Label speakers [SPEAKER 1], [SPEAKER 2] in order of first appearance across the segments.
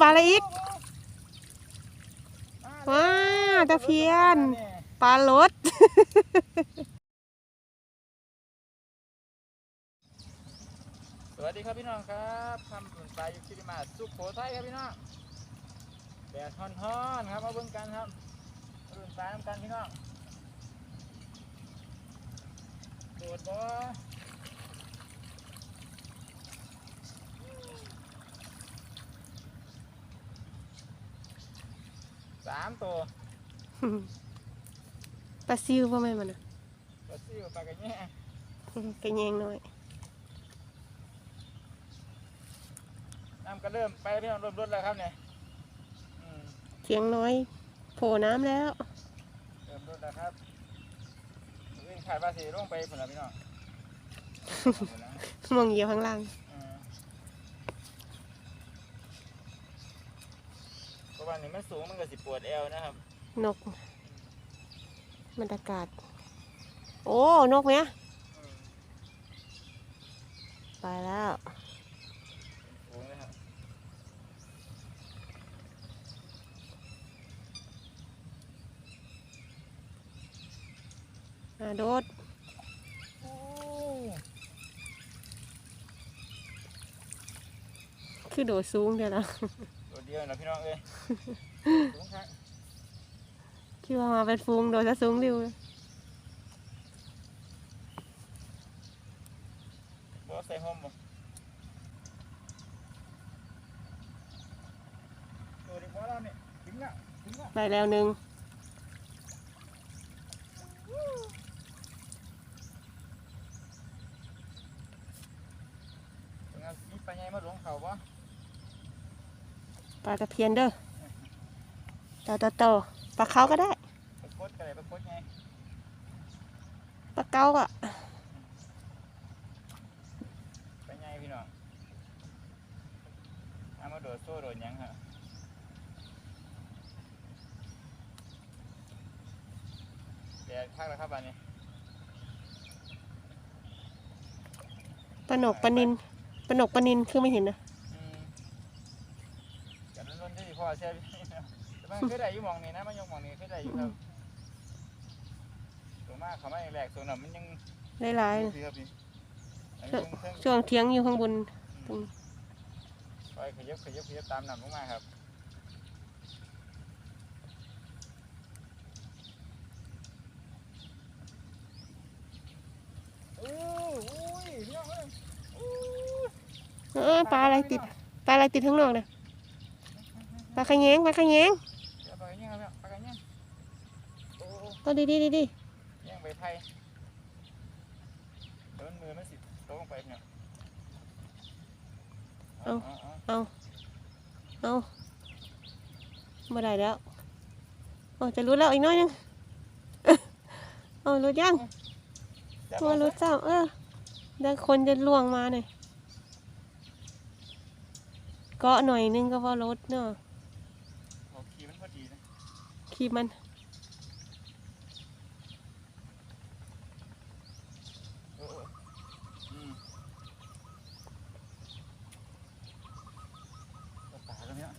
[SPEAKER 1] ปลาอะไรอีกว้าตะเพียน ปลารส
[SPEAKER 2] สวัสดีครับพี่น้องครับคำปุ่นปลาอยู่คิริมาสุโขทัยครับพี่น้องแดดฮ้อนๆครับมาเบิ่งกันครับมาปุ่นปลาน้ำกันพี่น้องโดดบ่ามตัว
[SPEAKER 1] ปลาซิวพ่อแม่นมันอะ
[SPEAKER 2] ปลาซิวปลากระแง่
[SPEAKER 1] กระแยงหน่อย
[SPEAKER 2] น้ำก็เริ่มไปพี่น้องเริ่มลดแล้วครับเนี่ยอืม
[SPEAKER 1] เสียงน้อย โผล่น้ำแล้ว
[SPEAKER 2] เริ่มลดแล้วครับวิ่งขายปลาสีลงไปผลละพี่น้อง
[SPEAKER 1] มองเหยียวข้างล่าง
[SPEAKER 2] อื มเพราะว่านี่มันสูงมันก็สิปวดเอวนะครับ
[SPEAKER 1] นกบรรยากาศ โอ้ นกเนี้ย
[SPEAKER 2] อืม
[SPEAKER 1] ไปแล้ว
[SPEAKER 2] สูงนะครับ
[SPEAKER 1] อ่าโดด
[SPEAKER 2] โอ้
[SPEAKER 1] คือโดดสูงเดียวละ
[SPEAKER 2] ตัวเดียวนะพี่น้องเอ้ยสูงครับ
[SPEAKER 1] คิดว่ามาเป็นฟูงโดดจะสูงเร็วเลย
[SPEAKER 2] บ่ใส่ห่มบ่ตัวนี้พอแล้วนี่ถึงแล้วถึงแล้ว
[SPEAKER 1] ไปแล้วหนึ่ง
[SPEAKER 2] ถึงแล้วมีปลาใหญ่มาหลวงเขาบ่
[SPEAKER 1] ปลาตะเพียนเด้อโตโตโตปลาเขาก็ได้
[SPEAKER 2] ปลาโคตรกันเลยปลาโคตรไง
[SPEAKER 1] ปลาเก้าอะ
[SPEAKER 2] ปลาใหญ่พี่น้องเอามาโดดโซ่โดดหยังฮะแดดคักแล้วครับอันนี้
[SPEAKER 1] ปลาหนกปลานินปลาหนกปลานินคือไม่เห็นนะ
[SPEAKER 2] อืมกันรุ่นๆที่พ่อเชื่อพี่นะแต่มันเคยได้อยู่หมองนี้นะมันยกหมองนี้เคยได้อยู่ครับตัวมากเขาไม่แหลกตัวนั้นมันยัง
[SPEAKER 1] หลายๆนะ
[SPEAKER 2] พี่ครับพี่อันนี้ยังเพิ่ง
[SPEAKER 1] ช่วงเที่ยงอยู่ข้างบนตรง
[SPEAKER 2] ไปขยับขยับขยับตามน้ำลงมาครับโอ้ยพี่น้องเอ้ยโอ้ย
[SPEAKER 1] เออปลาอะไรติดปลาอะไรติดข้างนอกนะ ปลาขะแยงปลาขะแยง
[SPEAKER 2] เดี๋ยวไปกันยังครับไปกันยังโอ้โอ้
[SPEAKER 1] ตัวดีดีดีดี
[SPEAKER 2] ยังไปไทยเดินมือมันสิตกลงไปเนี่ย
[SPEAKER 1] เอาไม่ได้แล้วโอ้จะรู้แล้วอีกน้อยหนึงเอารู้ยัง
[SPEAKER 2] จับ
[SPEAKER 1] ตัว
[SPEAKER 2] เอา
[SPEAKER 1] รู้
[SPEAKER 2] ซะ
[SPEAKER 1] เจ้าเออเดี๋ยวคนจะล่วงมาหน่อยเกาะหน่อยนึงก็พอรถเนาะ
[SPEAKER 2] โอ้ขี่มันพอดีนะ
[SPEAKER 1] ขี่มัน
[SPEAKER 2] โอ้โอ้อืมเอาปากกันเนี่ย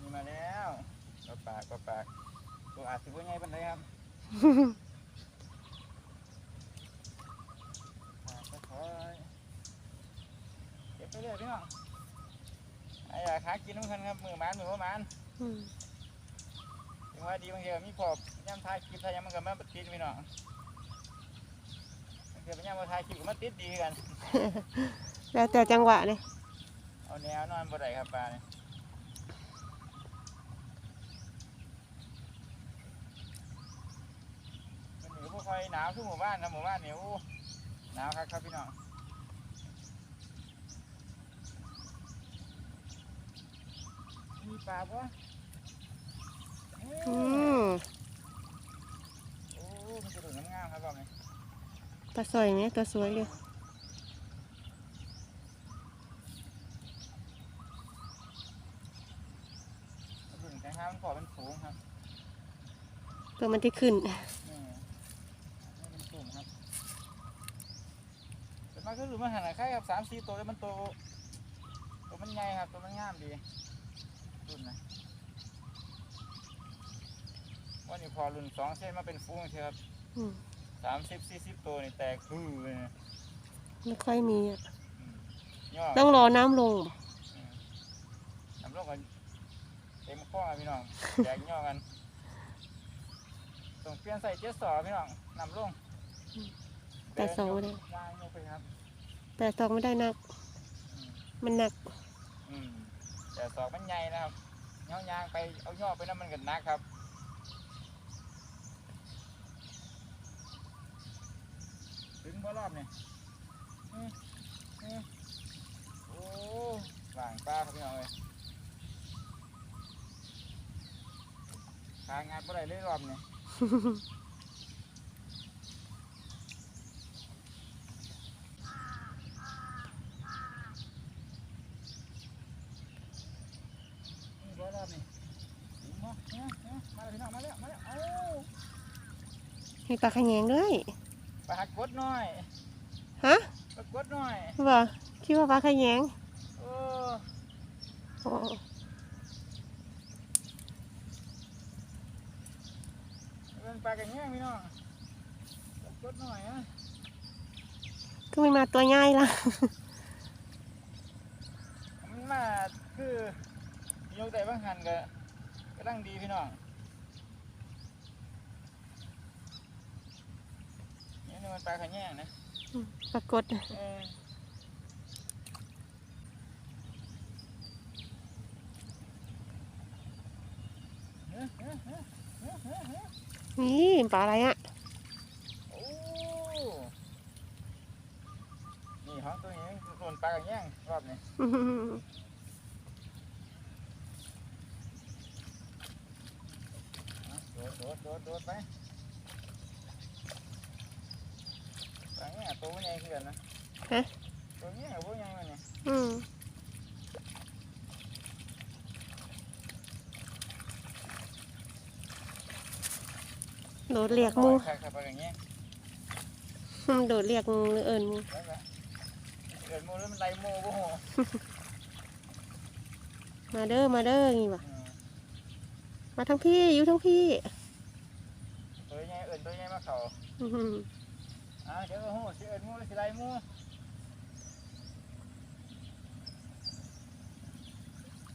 [SPEAKER 2] มีมาแล้วก็ปากก็ปากตัวอาจสิบ่ใหญ่ปานใดครับปากก็ค่อยเก็บไปเรื่อยพี่น้องไอ้อยากหากินน้ำกัน ครับมือหมันมือบ่หมัน
[SPEAKER 1] อืม
[SPEAKER 2] ถึงว่าดีบางทีก็มีพอบย่ำทายคลิปทายย่ำมันก็มาติดพี่น้องบางทีไปย่ำมาทายคลิปก็มาติดดีกัน
[SPEAKER 1] แล้วแต่จังหวะเลย
[SPEAKER 2] เอาแนวนอนบ่ได้ครับปลาเนี่ยมันหนีพวกคอยหนาวทุกหมู่บ้านนะหมู่บ้านเนี่ยโอ้หนาวครับครับพี่น้อง มีปลาปะเอ้ย
[SPEAKER 1] อืม
[SPEAKER 2] โอ้มันจะดูน้ำงามครับบอกเลย
[SPEAKER 1] ปลาสอยเนี่ยตัวสวยเลย
[SPEAKER 2] มันดูแข็งข้ามันขอเป็นสูงครับ
[SPEAKER 1] เพื่อมันที่ขึ้น
[SPEAKER 2] นี่มันเป็นสูงครับมันก็รู้มันหันคล้ายกับสามสี่ตัวแล้วมันโตตัวมันใหญ่ครับตัวมันงามดี รุ่นนะว่านี่พอรุ่นสองเส้นมาเป็นฟูงใช่ครับ
[SPEAKER 1] อืม
[SPEAKER 2] สามสิบสี่สิบตัวนี่แตกฮือเลยนะ
[SPEAKER 1] ไม่ค่อยมีอะ
[SPEAKER 2] อืมย่อ
[SPEAKER 1] ต้องรอน้ำลงบ่
[SPEAKER 2] อืมทำร่วมกันเต็มข้อพี่น้องแตกย่อกันต้องเปลี่ยนใส่เจ็ดสอพี่น้องนำลง
[SPEAKER 1] แต่สองไม่ได้
[SPEAKER 2] วางลงไปครับ
[SPEAKER 1] แต่สองไม่ได้หนัก
[SPEAKER 2] อืม
[SPEAKER 1] มันหนัก
[SPEAKER 2] อืม แต่สอกมันใหญ่นะครับเงายางไปเอาย่อไปน้ำมันกันนักครับถึงบ่รอบเนี่ยโอ้หลังปลาครับพี่น้องเลยทางงานบ่ได้เลยรอบเนี่ยนี่บ่รอบนี่ถึงบ่เนี่ยเนี่ยมาแล้วพี่น้องมาแล้วมาแล้วเอ้า
[SPEAKER 1] มีปลาขะแยงด้วย
[SPEAKER 2] ไปหักกดหน่อย
[SPEAKER 1] ฮะ
[SPEAKER 2] ไปกดหน่อย
[SPEAKER 1] ว่าคิดว่าปลาขะแยง
[SPEAKER 2] โอ้
[SPEAKER 1] โอ้
[SPEAKER 2] เป็นปลากันแย่งพี่น้องไปกดหน่อยนะ
[SPEAKER 1] ก็ไม่มาตัวใหญ่ละ
[SPEAKER 2] มันมาคือโยกแต่บางหันก็กำลังดีพี่น้อง นี่นี่มันปลาขันแย่งนะ
[SPEAKER 1] ปรากฏ
[SPEAKER 2] เออเฮ้ยเฮ้ยเฮ้ยเฮ้ยเฮ้ยเฮ้ย
[SPEAKER 1] นี่ปลาอะไรอะ
[SPEAKER 2] โอ้นี่ห้องตัวนี้โดนปลาขันแย่งรอบนี้
[SPEAKER 1] อื้อหือ
[SPEAKER 2] โดดโดดโดดโดดไปปลาเนี่ย ตัวใหญ่ขึ้นกันนะตัวเนี้ยตัวใหญ่มันเนี่ย
[SPEAKER 1] อืมโดดเรียกหมู
[SPEAKER 2] ใช่ครับปลาอย่างเงี้ย
[SPEAKER 1] อืมโดดเรียกหมูหรือเอิญหมู
[SPEAKER 2] แล้วก็เกิดโมแล้วมันไล่โมบ่โห
[SPEAKER 1] มาเด้อมาเด้อนี่ว่ะ
[SPEAKER 2] อืม
[SPEAKER 1] มาทั้งพี่อยู่ทั้งพี่
[SPEAKER 2] ตัวใหญ่เอินตัวใหญ่มาเขา
[SPEAKER 1] อ่า
[SPEAKER 2] เดี๋ยวโหสิเอินโมแล้วสิไล่โม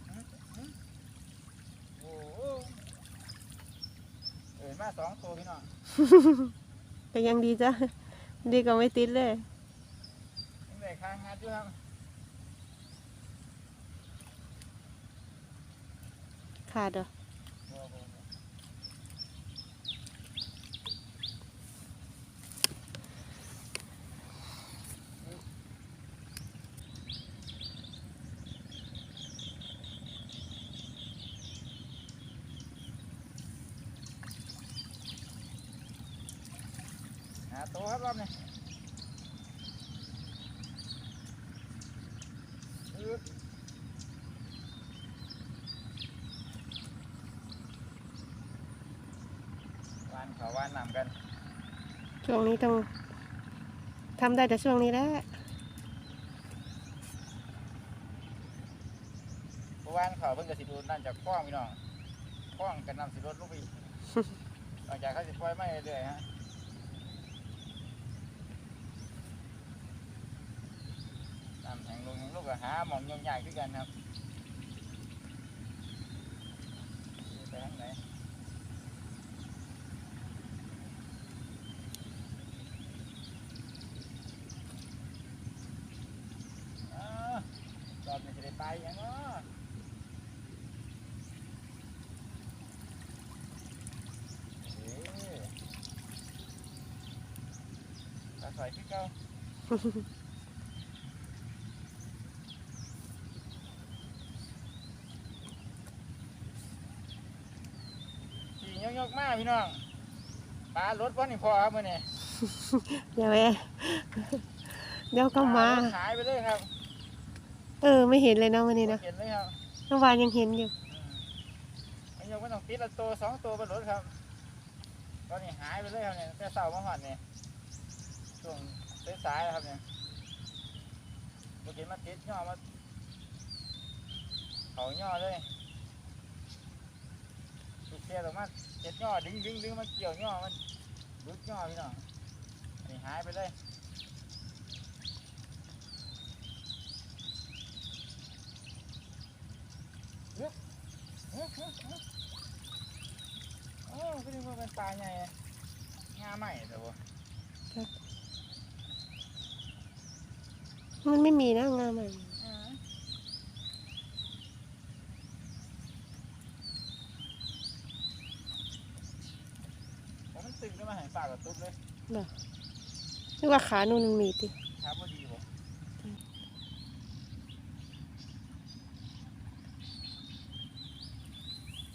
[SPEAKER 2] อืมอืมโอ้โหเอินมาสองตัวพี่น้อง
[SPEAKER 1] ก็ยังดีจ้ะดีกว่าไม่ติดเลย
[SPEAKER 2] ยังได้ค้างงานอยู่ครับ
[SPEAKER 1] ขาดเหรอ
[SPEAKER 2] บ่บ่บ่ หาตัวครับรอบนี้อึ๊บวานเขาวานนำกัน
[SPEAKER 1] ช่วงนี้ต้องทำได้แต่ช่วงนี้แหละ
[SPEAKER 2] เพราะวานเขาเพิ่งจะสิดูนั่นจากคล้องพี่น้องคล้องกันนำสิรถลูกไปอีกหลังจากเขาสิปล่อยไม่เรื่อยๆฮะ นำแห่งลงแห่งลูกก็หาหมองยงใหญ่ขึ้นกันครับไปทางไหนอ้าวตอนนี้จะได้ไปยังเนาะเอ๊ะตาสวยขึ้นเก้า ขี่ยกยกๆมา พี่น้องปลารถวันนี้พอครับมื่อนี้
[SPEAKER 1] เดี๋ยวแม่เดี๋ยวก็มา
[SPEAKER 2] ปลรถหายไปเลยครับ
[SPEAKER 1] เออ ไม่เห็นเลยเนาะวันนี้นะ
[SPEAKER 2] เห็นเลยครับ
[SPEAKER 1] เมื่อวานยังเห็นอยู่
[SPEAKER 2] อืมยกไม่ต้องติดละตัวสองตัวบนรถครับ ตอนนี้หายไปเลยครับเนี่ยแต่เสาร์มาหอดเนี่ยช่วงสายๆแล้วครับเนี่ยมากินมาติดย่อมาเขาย่อเลยติดเสียออกมา เจ็ดย่อดึงดึงดึงมาเกี่ยวย่อมันดึกย่อพี่น้องอันนี้หายไปเลยยึบฮึบฮึบฮึบโอ้ก็นึกว่าเป็นปลาใหญ่งาใหม่แต่ว่า
[SPEAKER 1] มันไม่มีนะงามัน
[SPEAKER 2] ผมมันตึงขึ้นมาใหายปากกั บตุ๊บเลย
[SPEAKER 1] นึกว่าขานู่นมันมีติ
[SPEAKER 2] ครับพอดีผม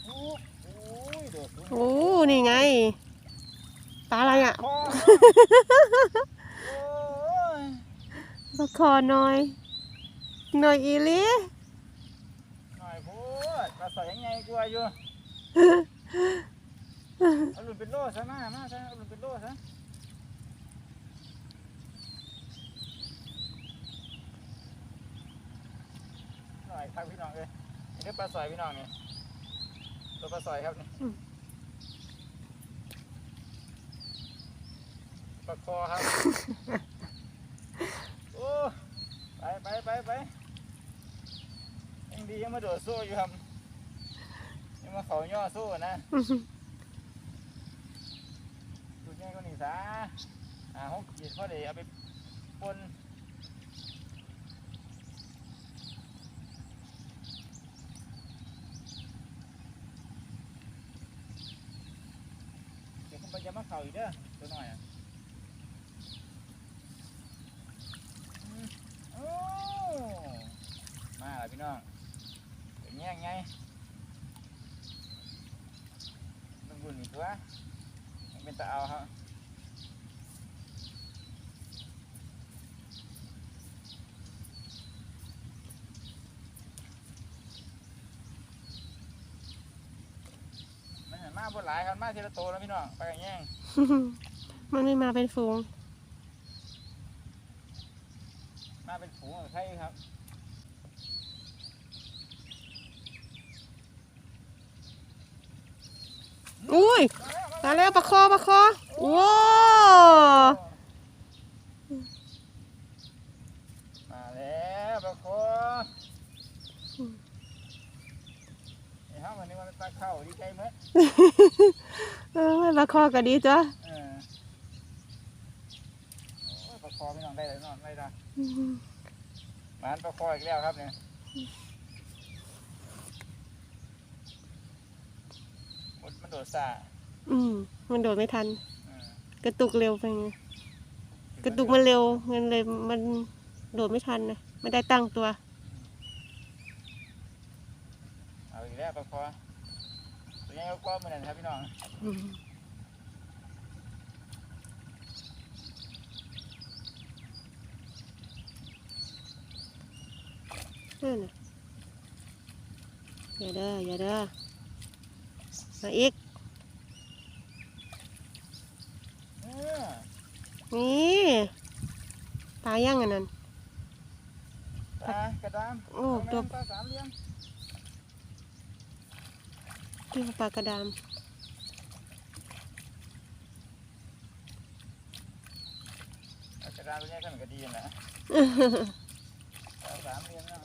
[SPEAKER 2] โอ้โอ้ยโดดลง
[SPEAKER 1] โอ้นี่ไงปลาอะไรอะ
[SPEAKER 2] คอโอ้ย
[SPEAKER 1] ปลาคอน้อยหน่อยอีหลี
[SPEAKER 2] หน่อยพูดปลาสอยยังไงกลัวอยู่ เอาหลุดเป็นโล่ซะมามาซะเอาหลุดเป็นโล่ซะหน่อยครับพี่น้องเลยนี่เรียกปลาสอยพี่น้องเนี่ยตัวปลาสอยครับนี่ปลาคอครับ โอ้ไปไปไปไปยังดียังมาโดดโซ่อยู่ครับยังมาเขาย่อโซ่นะ ดูง่ายก็นี่ ซะอ่าหกขีดพอดีเอาไปปนเดี๋ยวคุณไปจะมาเข่าอีกเด้อตัวหน่อยอะอืมโอ้มาแล้วพี่น้องเป็นแง่ไงต้องบุญอีกตัวมันเป็นตาเอาครับ มันเห็นมา บนหลายครับมาทีละตัวแล้วพี่น้องไปกันแย่ง
[SPEAKER 1] มันไม่มาเป็นฝูง
[SPEAKER 2] มาเป็นฝูงกับใครครับ
[SPEAKER 1] อุ้ยมาแล้วปลาคอปลาคอโอ้
[SPEAKER 2] มาแล้วปลาโคไอ้ห้าวันนี้ มันปลาเข้าดีใจไหม
[SPEAKER 1] เออปลาคอก็ดีจ้ะ
[SPEAKER 2] เออโอ้ยปลาคอพี่น้องได้เลยน้องได้ละ
[SPEAKER 1] อืม
[SPEAKER 2] มานปลาคออีกแล้วครับเนี่ยมันมันโดดซ่า
[SPEAKER 1] อืมมันโดดไม่ทัน
[SPEAKER 2] เออก
[SPEAKER 1] ระตุกเร็วไปไงกระตุกมันเร็วมันเลยมันโดดไม่ทันนะไม่ได้ตั้งตัว
[SPEAKER 2] เอาอีกแล้วปลาคอ ตัวนี้ก็กว้างเหมือนกันครับพี่น้อง
[SPEAKER 1] อืมนั่นน่ะอย่าเด้ออย่าเด้อมาอีก
[SPEAKER 2] เออ
[SPEAKER 1] นี่ตายยังอันนั้น
[SPEAKER 2] ปลากระดาม
[SPEAKER 1] โอ้ตัว
[SPEAKER 2] ปลาสามเหลี่ยม
[SPEAKER 1] ที่ปลากระดาม
[SPEAKER 2] กระดานตัวนี้ก็เหมือนกระดีนะเอาสามเหลี่ยมนะ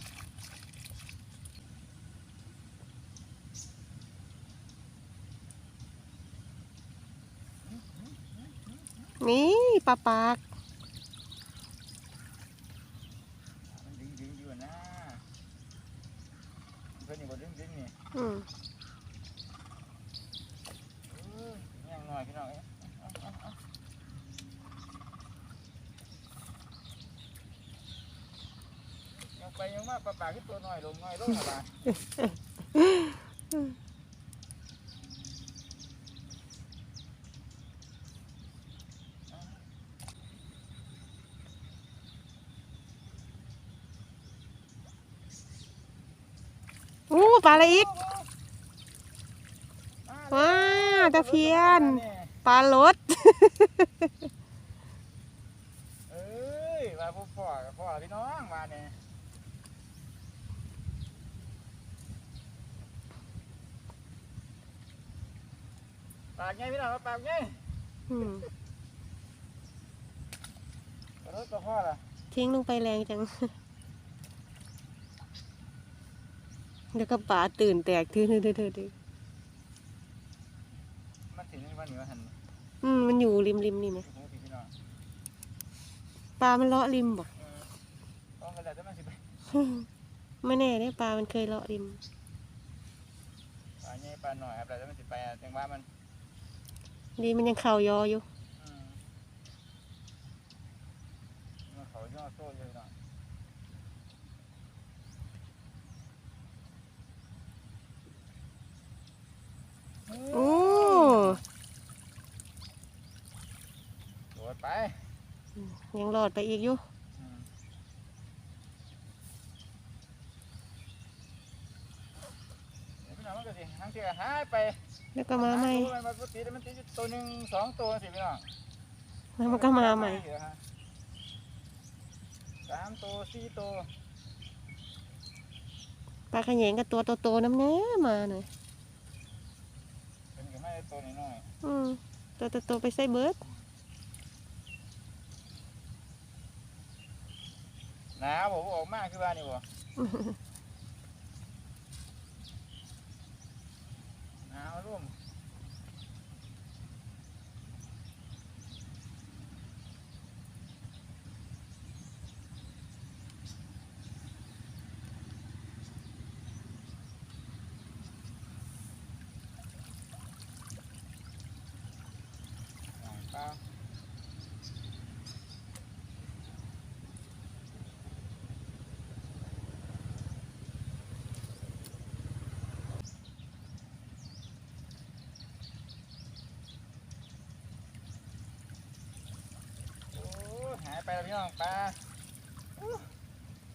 [SPEAKER 1] นี่ปลาปาก
[SPEAKER 2] มันดึงดึงอยู่นะเพื่อนนี่บดดึงดึงนี่
[SPEAKER 1] อืม
[SPEAKER 2] เออแย่งหน่อยพี่น้องเอ้ยเอาเอาเอายังไปยังมาปลาปาก ที่ตัวน้อยลงน้อยลงหรอปะ
[SPEAKER 1] อู้ปลาอะไรอีกว้าตะเพียน ปลาลด
[SPEAKER 2] เอ้ยปลาพวกพ่อกับพ่อพี่น้องมาเนี่ยากไงพี่น้องปากไง
[SPEAKER 1] อืม
[SPEAKER 2] รถกับพ่อล่ะ
[SPEAKER 1] ทิ้งลงไปแรงจัง เดี๋ยวก็ป่าตื่นแตกทื่อๆๆ
[SPEAKER 2] มันถึงนี่วันนี้วันหัน
[SPEAKER 1] ๆอืมมันอยู่ริมริมๆนี่ไหม
[SPEAKER 2] อยู่หูพี่น้อง
[SPEAKER 1] ปลามันเลาะริมบอก
[SPEAKER 2] เออต้องกันแล้วจะมาสิไป
[SPEAKER 1] ไม่แน่เนี่ยปลามันเคยเลาะริม
[SPEAKER 2] ปลาใหญ่ปลาหน่อยครับแต่จะมาสิไปจังว่ามัน
[SPEAKER 1] ดีมันยังเข่ายออยู่
[SPEAKER 2] อืมมันเขาย่อโซ่เยอะหน่อย
[SPEAKER 1] โอ้
[SPEAKER 2] โดดไป
[SPEAKER 1] ยังรอดไปอีกอยู่
[SPEAKER 2] อืมเดี๋ยวพี่น้องมันก็สิทั้งที่ก็หายไป
[SPEAKER 1] แล้วก็มาใหม่
[SPEAKER 2] หตัวมันปกติแล้วมันติดอยู่ตัวหนึ่งสองตัวสิพี่น้อง
[SPEAKER 1] แล้วมันก็มาใหม่
[SPEAKER 2] เดี๋ยวฮะสามตัวสี่ตัว
[SPEAKER 1] ปลาขยงกับตัวโตๆน้ำเนื้อมาหน่อย
[SPEAKER 2] เป็นก็ไม่ได้ตัวน้อย
[SPEAKER 1] อืมตัวโตๆไปใส่เบิร์ด
[SPEAKER 2] ๆหนาวผมออกมากคือว่านี่บ่หนาวร่วมหนาวเปล่าโอ้หายไปแล้ว พี่น้องปลา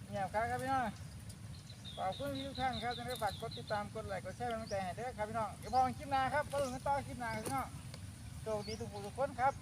[SPEAKER 2] เงียบครับครับพี่น้องขอบคุณทุกท่านครับที่ได้ฝากกดติดตามกดไลค์กดแชร์เป็นกำลังใจให้เด้อครับพี่น้องเดี๋ยวพอกันคลิปหน้าครับพบกันต่อคลิปหน้าครับพี่น้องโชคดีทุกผู้ทุกคนครับ